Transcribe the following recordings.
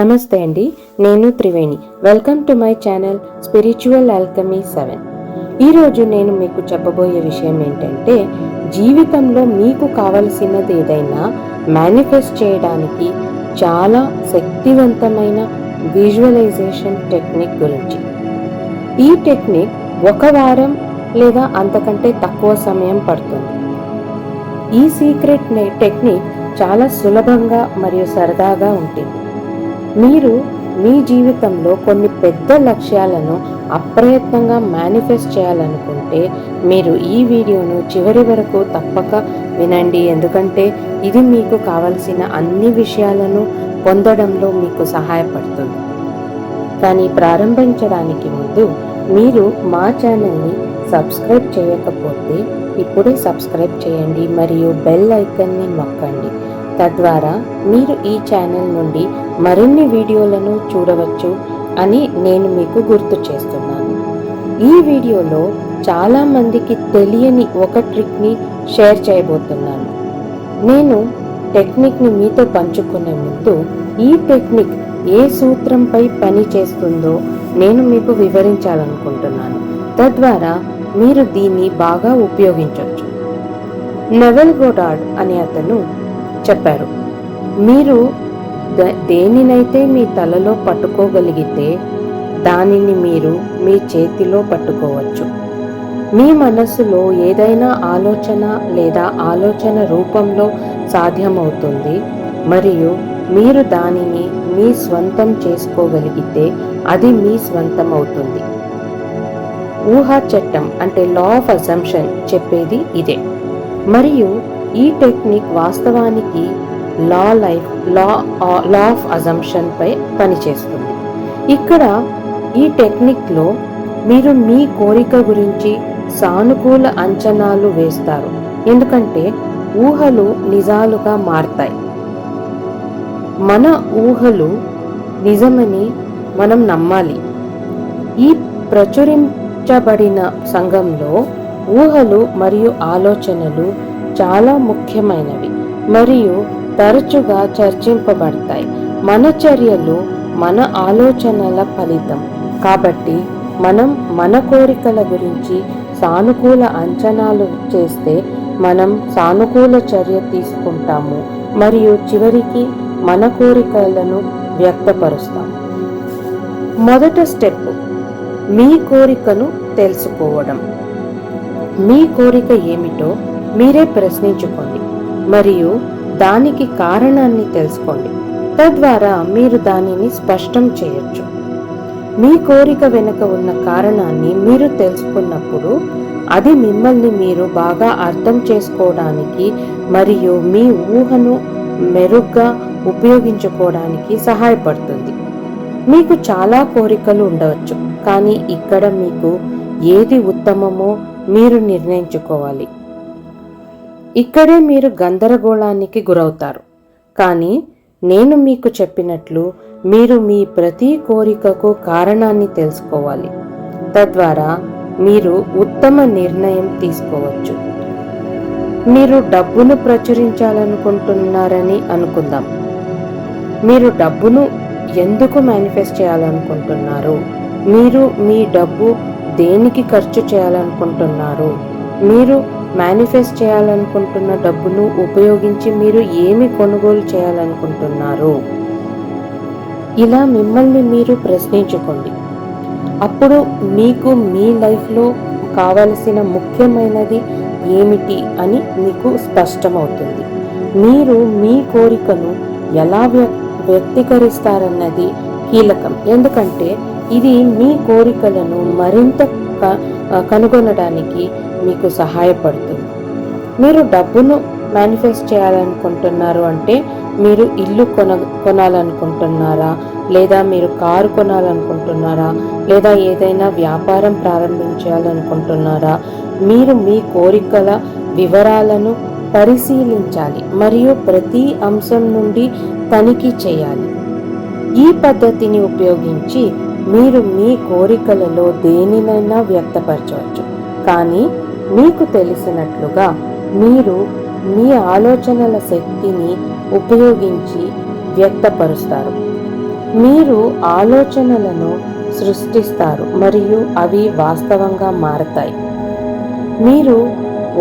నమస్తే అండి నేను Triveni. Welcome to my channel spiritual alchemy seven. ఈరోజు నేను మీకు చెప్పబోయే విషయం ఏంటంటే జీవితంలో మీకు కావలసినది ఏదైనా మేనిఫెస్ట్ చేయడానికి చాలా శక్తివంతమైన విజువలైజేషన్ టెక్నిక్ గురించి. ఈ టెక్నిక్ ఒక వారం లేదా అంతకంటే తక్కువ సమయం పడుతుంది. ఈ సీక్రెట్ టెక్నిక్ చాలా సులభంగా మరియు సరదాగా ఉంటుంది. మీరు మీ జీవితంలో కొన్ని పెద్ద లక్ష్యాలను అప్రయత్నంగా మేనిఫెస్ట్ చేయాలనుకుంటే మీరు ఈ వీడియోను చివరి వరకు తప్పక వినండి. ఎందుకంటే ఇది మీకు కావలసిన అన్ని విషయాలను పొందడంలో మీకు సహాయపడుతుంది. కానీ ప్రారంభించడానికి ముందు మీరు మా ఛానల్ని సబ్స్క్రైబ్ చేయకపోతే ఇప్పుడే సబ్స్క్రైబ్ చేయండి. మరియు బెల్ ఐకన్ని నొక్కండి. తద్వారా మీరు ఈ ఛానల్ నుండి మరిన్ని వీడియోలను చూడవచ్చు అని నేను మీకు గుర్తు చేస్తున్నాను. ఈ వీడియోలో చాలా మందికి తెలియని ఒక ట్రిక్ని షేర్ చేయబోతున్నాను. నేను టెక్నిక్ని మీతో పంచుకునే ముందు ఈ టెక్నిక్ ఏ సూత్రంపై పని చేస్తుందో నేను మీకు వివరించాలనుకుంటున్నాను. తద్వారా మీరు దీన్ని బాగా ఉపయోగించవచ్చు నెవెల్ గోడాడ్ అనే అతను చెప్పారు. మీరు ద- దేనినైతే మీ తలలో పట్టుకోగలిగితే దానిని మీరు మీ చేతిలో పట్టుకోవచ్చు. మీ మనస్సులో ఏదైనా ఆలోచన లేదా ఆలోచన రూపంలో సాధ్యమవుతుంది మరియు మీరు దానిని మీ స్వంతం చేసుకోగలిగితే అది మీ స్వంతం అవుతుంది ఊహా చట్టం అంటే లా ఆఫ్ అజంప్షన్ చెప్పేది ఇదే. మరియు ఈ టెక్నిక్ వాస్తవానికి law life law law of assumption పై పనిచేస్తుంది. ఇక్కడ ఈ టెక్నిక్లో మీరు మీ కోరిక గురించి సానుకూల అంచనాలు వేస్తారు. ఎందుకంటే ఊహలు నిజాలుగా మారతాయి. మన ఊహలు నిజమని మనం నమ్మాలి. ఈ ప్రచురించబడిన సంఘంలో ఊహలు మరియు ఆలోచనలు చాలా ముఖ్యమైనవి. మరియు తరచుగా చర్చింపబడతాయి. మన చర్యలు మన ఆలోచనల ఫలితం. కాబట్టి మనం మన కోరికల గురించి సానుకూల అంచనాలు చేస్తే మనం సానుకూల చర్య తీసుకుంటాము. మరియు చివరికి మన కోరికలను వ్యక్తపరుస్తాం. మొదట స్టెప్ మీ కోరికను తెలుసుకోవడం. మీ కోరిక ఏమిటో మీరే ప్రశ్నించుకోండి మరియు దానికి కారణాన్ని తెలుసుకోండి. తద్వారా మీరు దానిని స్పష్టం చేయొచ్చు. మీ కోరిక వెనుక ఉన్న కారణాన్ని మీరు తెలుసుకున్నప్పుడు అది మిమ్మల్ని మీరు బాగా అర్థం చేసుకోవడానికి మరియు మీ ఊహను మెరుగ్గా ఉపయోగించుకోవడానికి సహాయపడుతుంది. మీకు చాలా కోరికలు ఉండవచ్చు కానీ ఇక్కడ మీకు ఏది ఉత్తమమో మీరు నిర్ణయించుకోవాలి. ఇక్కడే మీరు గందరగోళానికి గురవుతారు. కానీ నేను మీకు చెప్పినట్లు మీరు మీ ప్రతి కోరికకు కారణాన్ని తెలుసుకోవాలి. తద్వారా మీరు ఉత్తమ నిర్ణయం తీసుకోవచ్చు. మీరు డబ్బును ప్రచురించాలనుకుంటున్నారని అనుకుందాం. మీరు డబ్బును ఎందుకు మేనిఫెస్ట్ చేయాలనుకుంటున్నారు? మీరు మీ డబ్బు దేనికి ఖర్చు చేయాలనుకుంటున్నారు? మీరు మేనిఫెస్ట్ చేయాలనుకుంటున్న డబ్బును ఉపయోగించి మీరు ఏమి కొనుగోలు చేయాలనుకుంటున్నారు? ఇలా మిమ్మల్ని మీరు ప్రశ్నించుకోండి. అప్పుడు మీకు మీ లైఫ్లో కావలసిన ముఖ్యమైనది ఏమిటి అని మీకు స్పష్టమవుతుంది. మీరు మీ కోరికను ఎలా వ్య- వ్యక్తీకరిస్తారన్నది కీలకం. ఎందుకంటే ఇది మీ కోరికలను మరింత కనుగొనడానికి మీకు సహాయపడుతుంది. మీరు డబ్బును మేనిఫెస్ట్ చేయాలనుకుంటున్నారు అంటే మీరు ఇల్లు కొన కొనాలనుకుంటున్నారా? లేదా మీరు కారు కొనాలనుకుంటున్నారా? లేదా ఏదైనా వ్యాపారం ప్రారంభించాలనుకుంటున్నారా? మీరు మీ కోరికల వివరాలను పరిశీలించాలి మరియు ప్రతి అంశం నుండి తనిఖీ చేయాలి. ఈ పద్ధతిని ఉపయోగించి మీరు మీ కోరికలలో దేనినైనా వ్యక్తపరచవచ్చు. కానీ మీకు తెలిసినట్లుగా మీరు మీ ఆలోచనల శక్తిని ఉపయోగించి వ్యక్తపరుస్తారు. మీరు ఆలోచనలను సృష్టిస్తారు మరియు అవి వాస్తవంగా మారతాయి. మీరు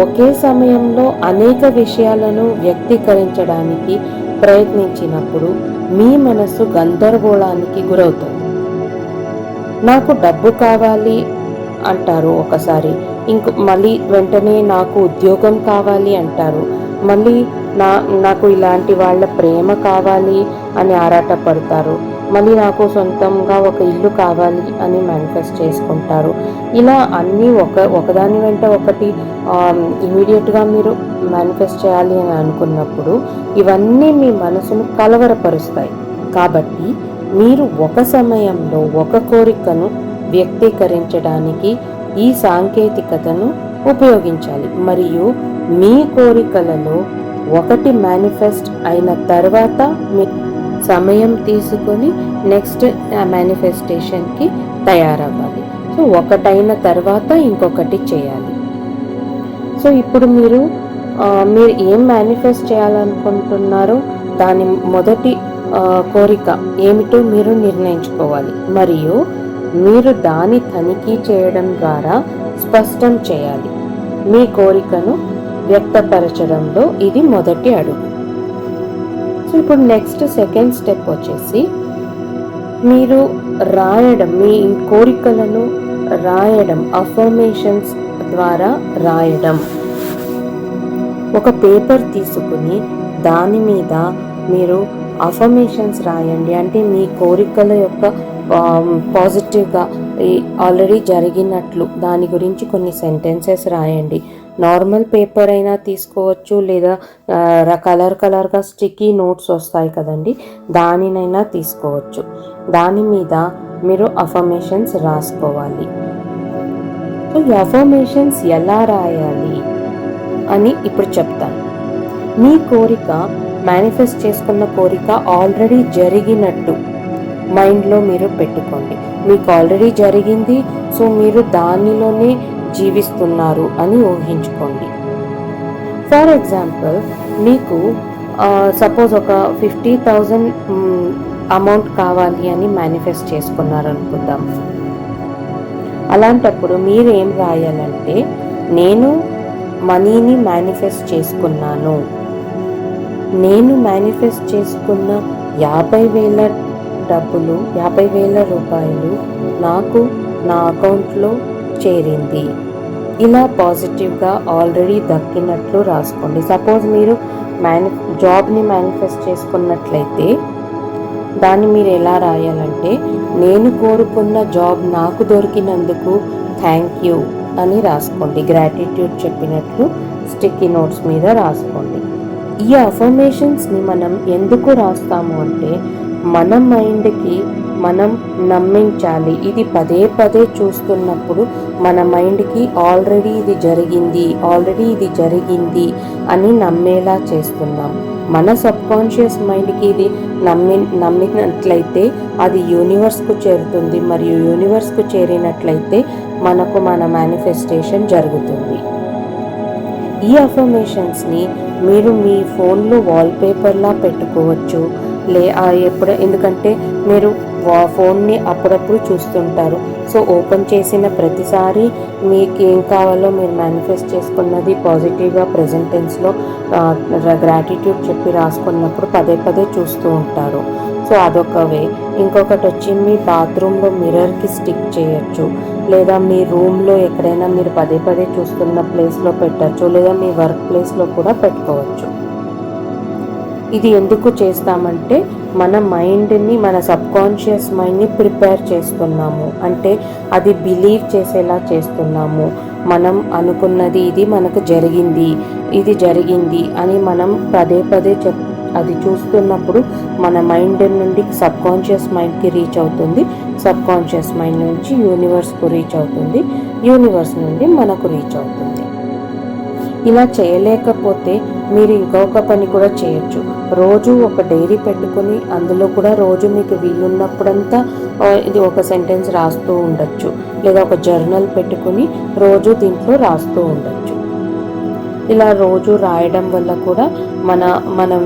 ఒకే సమయంలో అనేక విషయాలను వ్యక్తీకరించడానికి ప్రయత్నించినప్పుడు మీ మనసు గందరగోళానికి గురవుతుంది. నాకు డబ్బు కావాలి అంటారు ఒకసారి. ఇంక మళ్ళీ వెంటనే నాకు ఉద్యోగం కావాలి అంటారు. మళ్ళీ నా నాకు ఇలాంటి వాళ్ళ ప్రేమ కావాలి అని ఆరాటపడతారు. మళ్ళీ నాకు సొంతంగా ఒక ఇల్లు కావాలి అని మేనిఫెస్ట్ చేసుకుంటారు. ఇలా అన్నీ ఒక ఒకదాని వెంట ఒకటి ఇమీడియట్గా మీరు మేనిఫెస్ట్ చేయాలి అని అనుకున్నప్పుడు ఇవన్నీ మీ మనసును కలవరపరుస్తాయి. కాబట్టి మీరు ఒక సమయంలో ఒక కోరికను వ్యక్తీకరించడానికి ఈ సాంకేతికతను ఉపయోగించాలి. మరియు మీ కోరికలలో ఒకటి మేనిఫెస్ట్ అయిన తర్వాత మీ సమయం తీసుకొని నెక్స్ట్ మేనిఫెస్టేషన్కి తయారవ్వాలి. సో ఒకటైన తర్వాత ఇంకొకటి చేయాలి. సో ఇప్పుడు మీరు మీరు ఏం మేనిఫెస్ట్ చేయాలనుకుంటున్నారో దాని మొదటి కోరిక ఏమిటో మీరు నిర్ణయించుకోవాలి. మరియు మీరు దాని తనిఖీ చేయడం ద్వారా స్పష్టం చేయాలి. మీ కోరికను వ్యక్తపరచడంలో ఇది మొదటి అడుగు. సో ఇప్పుడు నెక్స్ట్ సెకండ్ స్టెప్ వచ్చేసి మీరు రాయడం మీ కోరికలను రాయడం అఫర్మేషన్స్ ద్వారా రాయడం. ఒక పేపర్ తీసుకుని దాని మీద మీరు అఫర్మేషన్స్ రాయండి. అంటే మీ కోరికల యొక్క పాజిటివ్గా ఆల్రెడీ జరిగినట్లు దాని గురించి కొన్ని సెంటెన్సెస్ రాయండి. నార్మల్ పేపర్ అయినా తీసుకోవచ్చు లేదా కలర్ కలర్గా స్టిక్కీ నోట్స్ వస్తాయి కదండి దానినైనా తీసుకోవచ్చు. దాని మీద మీరు అఫర్మేషన్స్ రాసుకోవాలి. సో ఈ అఫర్మేషన్స్ ఎలా రాయాలి అని ఇప్పుడు చెప్తాను. మీ కోరిక మేనిఫెస్ట్ చేసుకున్న కోరిక ఆల్రెడీ జరిగినట్టు. మైండ్లో మీరు పెట్టుకోండి. మీకు ఆల్రెడీ జరిగింది సో మీరు దానిలోనే జీవిస్తున్నారు అని ఊహించుకోండి. ఫర్ ఎగ్జాంపుల్ మీకు సపోజ్ ఒక ఫిఫ్టీ థౌజండ్ అమౌంట్ కావాలి అని మేనిఫెస్ట్ చేసుకున్నారు అనుకుందాం అలాంటప్పుడు మీరు ఏం రాయాలంటే నేను మనీని మేనిఫెస్ట్ చేసుకున్నాను. నేను మేనిఫెస్ట్ చేసుకున్న యాభై వేల డబ్బులు యాభై వేల రూపాయలు నాకు నా అకౌంట్లో చేరింది. ఇలా పాజిటివ్గా ఆల్రెడీ దక్కినట్లు రాసుకోండి. సపోజ్ మీరు మేని జాబ్ని మేనిఫెస్ట్ చేసుకున్నట్లయితే దాన్ని మీరు ఎలా రాయాలంటే నేను కోరుకున్న జాబ్ నాకు దొరికినందుకు థ్యాంక్ యూ అని రాసుకోండి. గ్రాటిట్యూడ్ చెప్పినట్లు స్టిక్కీ నోట్స్ మీద రాసుకోండి. ఈ అఫర్మేషన్స్ని మనం ఎందుకు రాస్తాము అంటే మన మైండ్కి మనం నమ్మించాలి. ఇది పదే పదే చూస్తున్నప్పుడు మన మైండ్కి ఆల్రెడీ ఇది జరిగింది ఆల్రెడీ ఇది జరిగింది అని నమ్మేలా చేస్తున్నాం. మన సబ్ కాన్షియస్ మైండ్కి ఇది నమ్మి నమ్మినట్లయితే అది యూనివర్స్కు చేరుతుంది. మరియు యూనివర్స్కు చేరినట్లయితే మనకు మన మేనిఫెస్టేషన్ జరుగుతుంది. ఈ అఫర్మేషన్స్ని మీరు మీ ఫోన్లో వాల్పేపర్లా పెట్టుకోవచ్చు. లే ఎప్పుడు ఎందుకంటే మీరు వా- ఫోన్ని అప్పుడప్పుడు చూస్తుంటారు. సో ఓపెన్ చేసిన ప్రతిసారి మీకు ఏం కావాలో మీరు మేనిఫెస్ట్ చేసుకున్నది పాజిటివ్గా ప్రెజెంటెన్స్లో గ్రాటిట్యూడ్ చెప్పి రాసుకున్నప్పుడు పదే పదే చూస్తూ ఉంటారు. సో అదొక వే. ఇంకొకటి వచ్చి మీ బాత్రూంలో మిర్రర్కి స్టిక్ చేయొచ్చు. లేదా మీ రూమ్లో ఎక్కడైనా మీరు పదే పదే చూస్తున్న ప్లేస్లో పెట్టచ్చు. లేదా మీ వర్క్ ప్లేస్లో కూడా పెట్టుకోవచ్చు. ఇది ఎందుకు చేస్తామంటే మన మైండ్ని మన సబ్ కాన్షియస్ మైండ్ని ప్రిపేర్ చేస్తున్నాము. అంటే అది బిలీవ్ చేసేలా చేస్తున్నాము. మనం అనుకున్నది ఇది మనకు జరిగింది ఇది జరిగింది అని మనం పదే పదే చెప్ అది చూస్తున్నప్పుడు మన మైండ్ నుండి సబ్ కాన్షియస్ మైండ్కి రీచ్ అవుతుంది. సబ్ కాన్షియస్ మైండ్ నుంచి యూనివర్స్కు రీచ్ అవుతుంది. యూనివర్స్ నుండి మనకు రీచ్ అవుతుంది. ఇలా చేయలేకపోతే మీరు ఇంకొక పని కూడా చేయొచ్చు. రోజు ఒక డైరీ పెట్టుకుని అందులో కూడా రోజు మీకు వీలున్నప్పుడంతా ఇది ఒక సెంటెన్స్ రాస్తూ ఉండొచ్చు. లేదా ఒక జర్నల్ పెట్టుకుని రోజు దీంట్లో రాస్తూ ఉండొచ్చు. ఇలా రోజు రాయడం వల్ల కూడా మన మనం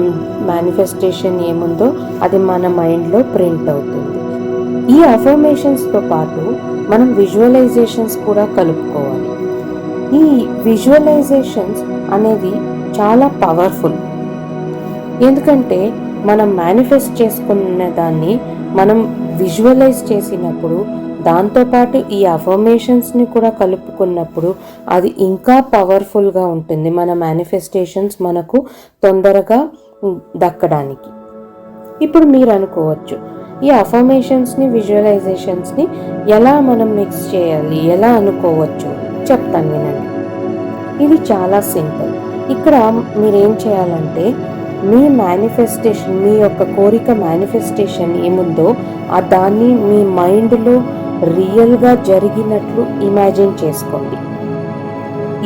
మేనిఫెస్టేషన్ ఏముందో అది మన మైండ్లో ప్రింట్ అవుతుంది. ఈ అఫర్మేషన్స్తో పాటు మనం విజువలైజేషన్స్ కూడా కలుపుకోవాలి. ఈ విజువలైజేషన్స్ అనేది చాలా పవర్ఫుల్ ఎందుకంటే మనం మేనిఫెస్ట్ చేసుకున్న దాన్ని మనం విజువలైజ్ చేసినప్పుడు దాంతోపాటు ఈ అఫర్మేషన్స్ని కూడా కలుపుకున్నప్పుడు అది ఇంకా పవర్ఫుల్గా ఉంటుంది మన మేనిఫెస్టేషన్స్ మనకు తొందరగా దక్కడానికి. ఇప్పుడు మీరు అనుకోవచ్చు ఈ అఫర్మేషన్స్ని విజువలైజేషన్స్ని ఎలా మనం మిక్స్ చేయాలి ఎలా అనుకోవచ్చు? చెప్తాను వినండి. ఇది చాలా సింపుల్. ఇక్కడ మీరేం చేయాలంటే మీ మేనిఫెస్టేషన్ మీ యొక్క కోరిక మేనిఫెస్టేషన్ ఏముందో ఆ దాన్ని మీ మైండ్లో రియల్గా జరిగినట్లు ఇమాజిన్ చేసుకోండి.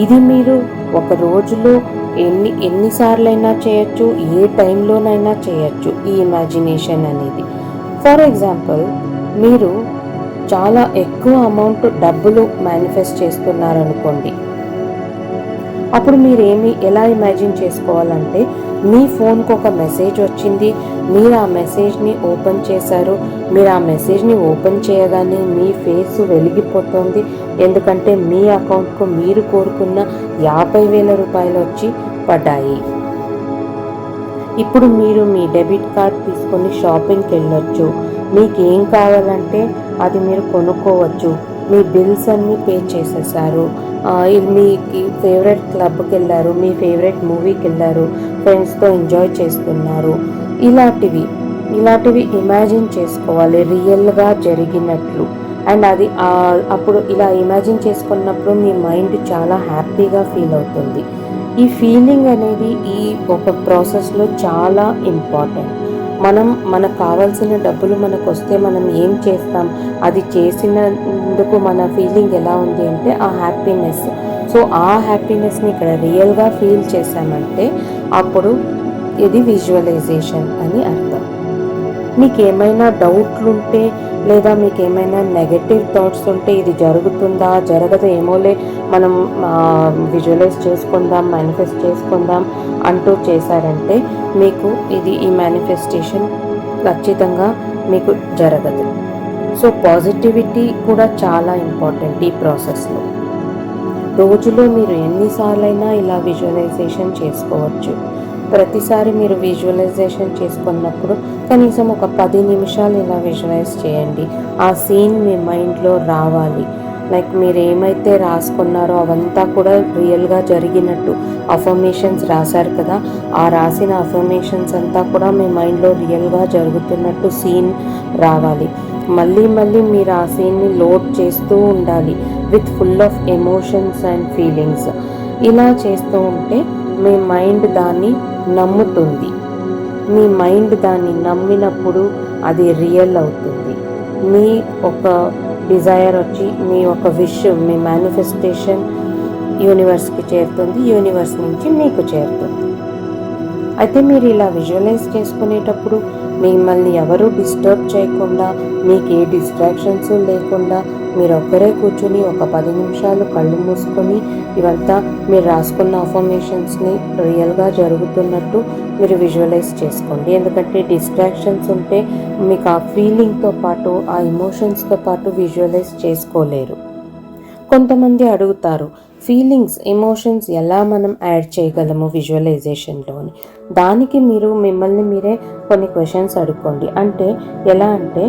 ఇది మీరు ఒక రోజులో ఎన్ని ఎన్నిసార్లైనా చేయొచ్చు ఏ టైంలోనైనా చేయొచ్చు ఈ ఇమాజినేషన్ అనేది. ఫర్ ఎగ్జాంపుల్ మీరు చాలా ఎక్కువ అమౌంట్ డబ్బులు మేనిఫెస్ట్ చేస్తున్నారనుకోండి. అప్పుడు మీరు ఏమి ఎలా ఇమాజిన్ చేసుకోవాలంటే మీ ఫోన్కి ఒక మెసేజ్ వచ్చింది మీరు ఆ మెసేజ్ని ఓపెన్ చేశారు మీరు ఆ మెసేజ్ని ఓపెన్ చేయగానే మీ ఫేస్ వెలిగిపోతుంది. ఎందుకంటే మీ అకౌంట్కు మీరు కోరుకున్న యాభై వేల రూపాయలు వచ్చి పడ్డాయి. ఇప్పుడు మీరు మీ డెబిట్ కార్డ్ తీసుకొని షాపింగ్కి వెళ్ళొచ్చు. మీకు ఏం కావాలంటే అది మీరు కొనుక్కోవచ్చు. మీ బిల్స్ అన్నీ పే చేసేసారు. మీకి ఫేవరెట్ క్లబ్కి వెళ్ళారు మీ ఫేవరెట్ మూవీకి వెళ్ళారు ఫ్రెండ్స్తో ఎంజాయ్ చేస్తున్నారు. ఇలాంటివి ఇలాంటివి ఇమాజిన్ చేసుకోవాలి రియల్గా జరిగినట్లు. అండ్ అది అప్పుడు ఇలా ఇమాజిన్ చేసుకున్నప్పుడు మీ మైండ్ చాలా హ్యాపీగా ఫీల్ అవుతుంది. ఈ ఫీలింగ్ అనేది ఈ ఒక ప్రాసెస్లో చాలా ఇంపార్టెంట్ మనం మనకు కావాల్సిన డబ్బులు మనకు వస్తే మనం ఏం చేస్తాం? అది చేసినందుకు మన ఫీలింగ్ ఎలా ఉంది అంటే ఆ హ్యాపీనెస్ సో ఆ హ్యాపీనెస్ని ఇక్కడ రియల్గా ఫీల్ చేశామంటే అప్పుడు ఇది విజువలైజేషన్ అని అర్థం. మీకు ఏమైనా డౌట్లు ఉంటే లేదా మీకు ఏమైనా నెగటివ్ థాట్స్ ఉంటే ఇది జరుగుతుందా జరగదు ఏమోలే మనం విజువలైజ్ చేసుకుందాం మేనిఫెస్ట్ చేసుకుందాం అంటూ చేశారంటే మీకు ఇది ఈ మేనిఫెస్టేషన్ ఖచ్చితంగా మీకు జరగదు. సో పాజిటివిటీ కూడా చాలా ఇంపార్టెంట్ ఈ ప్రాసెస్లో రోజులో మీరు ఎన్నిసార్లైనా ఇలా విజువలైజేషన్ చేసుకోవచ్చు. ప్రతిసారి మీరు విజువలైజేషన్ చేసుకున్నప్పుడు కనీసం ఒక పది నిమిషాలు ఇలా విజువలైజ్ చేయండి. ఆ సీన్ మీ మైండ్లో రావాలి. లైక్ మీరు ఏమైతే రాసుకున్నారో అవంతా కూడా రియల్గా జరిగినట్టు అఫర్మేషన్స్ రాశారు కదా ఆ రాసిన అఫర్మేషన్స్ అంతా కూడా మీ మైండ్లో రియల్గా జరుగుతున్నట్టు సీన్ రావాలి. మళ్ళీ మళ్ళీ మీరు ఆ సీన్ని లోడ్ చేస్తూ ఉండాలి. With full of emotions and feelings ఇలా చేస్తూ ఉంటే మీ మైండ్ దాన్ని నమ్ముతుంది. మీ మైండ్ దాన్ని నమ్మినప్పుడు అది రియల్ అవుతుంది. మీ ఒక డిజైర్ వచ్చి మీ ఒక విష్ మీ మేనిఫెస్టేషన్ యూనివర్స్కి చేరుతుంది యూనివర్స్ నుంచి మీకు చేరుతుంది. అయితే మీరు ఇలా విజువలైజ్ చేసుకునేటప్పుడు మిమ్మల్ని ఎవరు డిస్టర్బ్ చేయకుండా మీకు ఏ డిస్ట్రాక్షన్స్ లేకుండా మీరు ఒక్కరే కూర్చుని ఒక పది నిమిషాలు కళ్ళు మూసుకొని ఇవంతా మీరు రాసుకున్న అఫర్మేషన్స్ని రియల్గా జరుగుతున్నట్టు మీరు విజువలైజ్ చేసుకోండి. ఎందుకంటే డిస్ట్రాక్షన్స్ ఉంటే మీకు ఆ ఫీలింగ్తో పాటు ఆ ఎమోషన్స్తో పాటు విజువలైజ్ చేసుకోలేరు. కొంతమంది అడుగుతారు ఫీలింగ్స్ ఎమోషన్స్ ఎలా మనం యాడ్ చేయగలము విజువలైజేషన్లోని దానికి మీరు మిమ్మల్ని మీరే కొన్ని క్వశ్చన్స్ అడుక్కోండి. అంటే ఎలా అంటే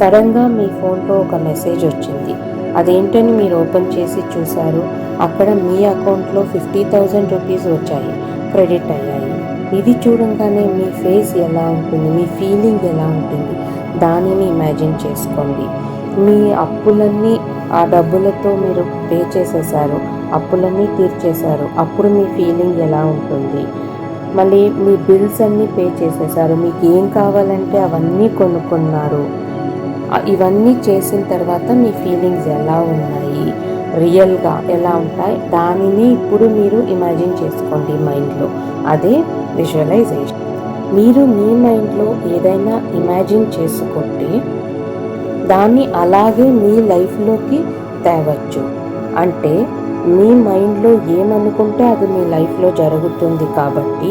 సడన్గా మీ ఫోన్లో ఒక మెసేజ్ వచ్చింది. అదేంటని మీరు ఓపెన్ చేసి చూశారు? అక్కడ మీ అకౌంట్లో ఫిఫ్టీ థౌజండ్ రూపీస్ వచ్చాయి క్రెడిట్ అయ్యాయి. ఇది చూడంగానే మీ ఫేస్ ఎలా ఉంటుంది మీ ఫీలింగ్ ఎలా ఉంటుంది? దానిని ఇమాజిన్ చేసుకోండి. మీ అప్పులన్నీ ఆ డబ్బులతో మీరు పే చేసేసారు అప్పులన్నీ తీర్చేశారు అప్పుడు మీ ఫీలింగ్ ఎలా ఉంటుంది? మళ్ళీ మీ బిల్స్ అన్నీ పే చేసేసారు మీకు ఏం కావాలంటే అవన్నీ కొనుక్కున్నారు. ఇవన్నీ చేసిన తర్వాత మీ ఫీలింగ్స్ ఎలా ఉన్నాయి? రియల్గా ఎలా ఉంటాయి? దానిని ఇప్పుడు మీరు ఇమాజిన్ చేసుకోండి మైండ్లో అదే విజువలైజేషన్ మీరు మీ మైండ్లో ఏదైనా ఇమాజిన్ చేసుకుంటే దాన్ని అలాగే మీ లైఫ్లోకి తేవచ్చు. అంటే మీ మైండ్లో ఏమనుకుంటే అది మీ లైఫ్లో జరుగుతుంది కాబట్టి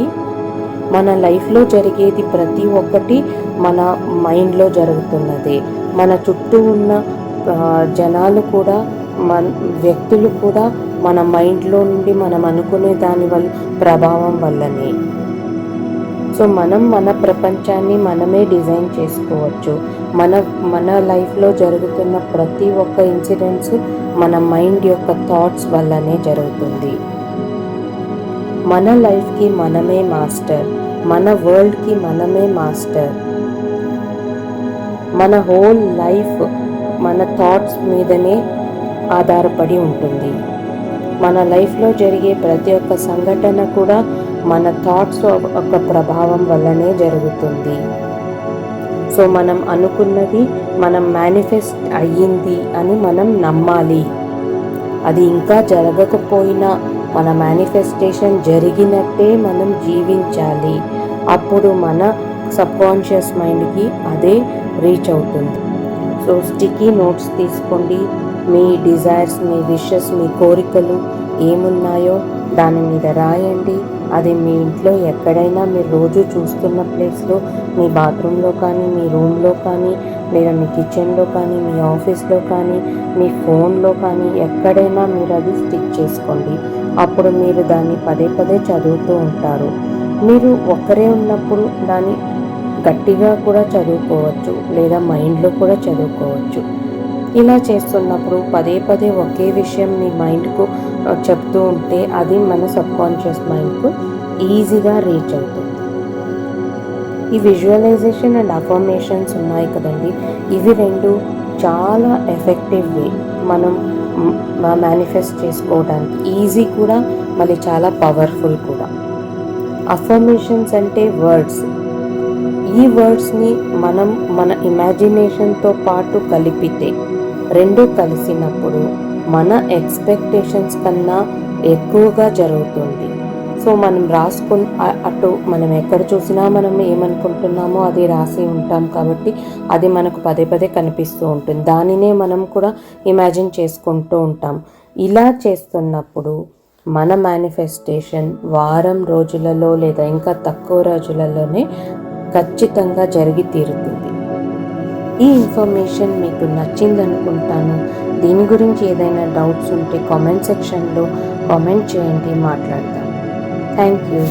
మన లైఫ్లో జరిగేది ప్రతి ఒక్కటి మన మైండ్లో జరుగుతున్నది. మన చుట్టూ ఉన్న జనాలు కూడా మన వ్యక్తులు కూడా మన మైండ్లో నుండి మనం అనుకునే దాని వల్ల ప్రభావం వల్లనే. సో మనం మన ప్రపంచాన్ని మనమే డిజైన్ చేసుకోవచ్చు. మన మన లైఫ్లో జరుగుతున్న ప్రతి ఒక్క ఇన్సిడెంట్స్ మన మైండ్ యొక్క థాట్స్ వల్లనే జరుగుతుంది. మన లైఫ్కి మనమే మాస్టర్. మన వరల్డ్కి మనమే మాస్టర్. మన హోల్ లైఫ్ మన థాట్స్ మీదనే ఆధారపడి ఉంటుంది. మన లైఫ్లో జరిగే ప్రతి ఒక్క సంఘటన కూడా మన థాట్స్ ఒక ప్రభావం వల్లనే జరుగుతుంది. సో మనం అనుకున్నది మనం మేనిఫెస్ట్ అయ్యింది అని మనం నమ్మాలి. అది ఇంకా జరగకపోయినా మన మేనిఫెస్టేషన్ జరిగినట్టే మనం జీవించాలి. అప్పుడు మన సబ్కాన్షియస్ మైండ్కి అదే రీచ్ అవుతుంది. సో స్టిక్కీ నోట్స్ తీసుకోండి. మీ డిజైర్స్ మీ విషెస్ మీ కోరికలు ఏమున్నాయో దాని మీద రాయండి. అది మీ ఇంట్లో ఎక్కడైనా మీరు రోజు చూస్తున్న ప్లేస్లో మీ బాత్రూంలో కానీ మీ రూమ్లో కానీ లేదా మీ కిచెన్లో కానీ మీ ఆఫీస్లో కానీ మీ ఫోన్లో కానీ ఎక్కడైనా మీరు అది స్టిక్ చేసుకోండి. అప్పుడు మీరు దాన్ని పదే పదే చదువుతూ ఉంటారు. మీరు ఒక్కరే ఉన్నప్పుడు దాన్ని గట్టిగా కూడా చదువుకోవచ్చు లేదా మైండ్లో కూడా చదువుకోవచ్చు. ఇలా చేస్తున్నప్పుడు పదే పదే ఒకే విషయం మీ మైండ్కు చెప్తూ ఉంటే అది మన సబ్కాన్షియస్ మైండ్కు ఈజీగా రీచ్ అవుతుంది. ఈ విజువలైజేషన్ అండ్ అఫర్మేషన్స్ ఉన్నాయి కదండి. ఇవి రెండు చాలా ఎఫెక్టివ్ వే మనం మేనిఫెస్ట్ చేసుకోవడానికి. ఈజీ కూడా మళ్ళీ చాలా పవర్ఫుల్ కూడా. అఫర్మేషన్స్ అంటే వర్డ్స్ ఈ వర్డ్స్ని మనం మన ఇమాజినేషన్తో పాటు కలిపితే రెండు కలిసినప్పుడు మన ఎక్స్పెక్టేషన్స్ కన్నా ఎక్కువగా జరుగుతుంది. సో మనం రాసుకుని అటు మనం ఎక్కడ చూసినా మనం ఏమనుకుంటున్నామో అది రాసి ఉంటాం కాబట్టి అది మనకు పదే పదే కనిపిస్తూ ఉంటుంది. దానినే మనం కూడా ఇమాజిన్ చేసుకుంటూ ఉంటాం. ఇలా చేస్తున్నప్పుడు మన మేనిఫెస్టేషన్ వారం రోజులలో లేదా ఇంకా తక్కువ రోజులలోనే ఖచ్చితంగా జరిగి తీరుతుంది. ఈ ఇన్ఫర్మేషన్ మీకు నచ్చిందనుకుంటాను. దీని గురించి ఏదైనా డౌట్స్ ఉంటే కామెంట్ సెక్షన్లో కామెంట్ చేయండి మాట్లాడతాను థ్యాంక్ యూ